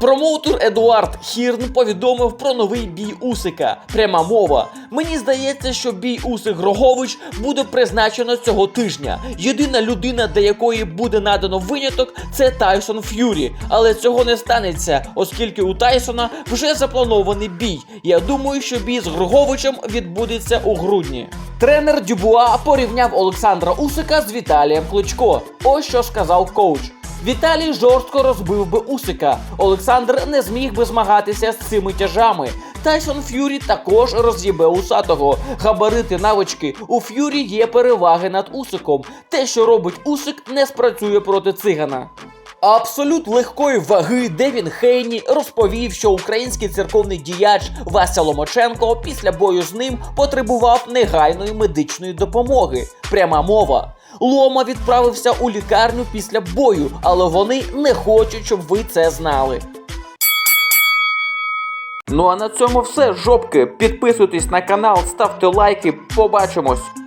Промоутер Едуард Хірн повідомив про новий бій Усика. Пряма мова. Мені здається, що бій Усик Грогович буде призначено цього тижня. Єдина людина, для якої буде надано виняток, це Тайсон Ф'юрі. Але цього не станеться, оскільки у Тайсона вже запланований бій. Я думаю, що бій з Гроговичем відбудеться у грудні. Тренер Дюбуа порівняв Олександра Усика з Віталієм Кличко. Ось що сказав коуч. Віталій жорстко розбив би Усика. Олександр не зміг би змагатися з цими тяжами. Тайсон Ф'юрі також роз'їбе усатого. Габарити навички у Ф'юрі є переваги над Усиком. Те, що робить Усик, не спрацює проти цигана. Абсолют легкої ваги Девін Хейні розповів, що український церковний діяч Вася Ломаченко після бою з ним потребував негайної медичної допомоги. Пряма мова. Лома відправився у лікарню після бою, але вони не хочуть, щоб ви це знали. Ну а на цьому все, жопки. Підписуйтесь на канал, ставте лайки. Побачимось.